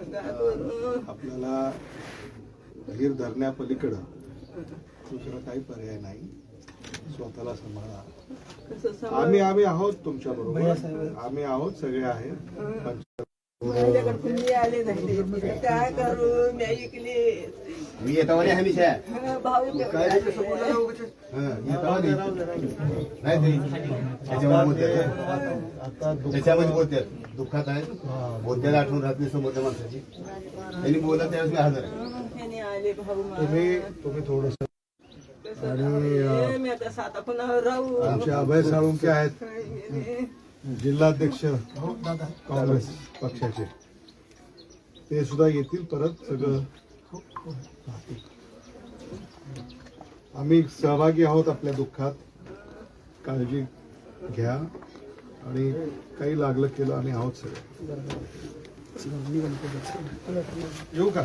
आपल्याला धीर धरण्यापलीकडं दुसरा काही पर्याय नाही. स्वतःला सांभाळा. आम्ही आम्ही आहोत तुमच्या बरोबर आम्ही आहोत सगळे आहेत कुणी आले नाही. काय करू? मी ऐकली. मी येता हमेशा आहे. भाऊ हं, येता वाली. नाही ते. त्याच्यामध्ये बोलतात बोलतात दुःखात आहेत बोलतात आठवण राहत नाही समोरच्या माणसाची. त्यांनी बोलत त्यावेळेस मी हजर आहे. ह्याने आले भाऊ तुम्ही तुम्ही थोडस आणि मी आता साता पुन्हा राहू. आमचे अभय साळुंके आहेत. जिल्हाध्यक्ष काँग्रेस पक्षाचे. ते सुद्धा येतील परत सगळं. आम्ही सहभागी आहोत आपल्या दुःखात. काळजी घ्या. आणि काही लागलं केलं आम्ही आहोत सगळे. येऊ का?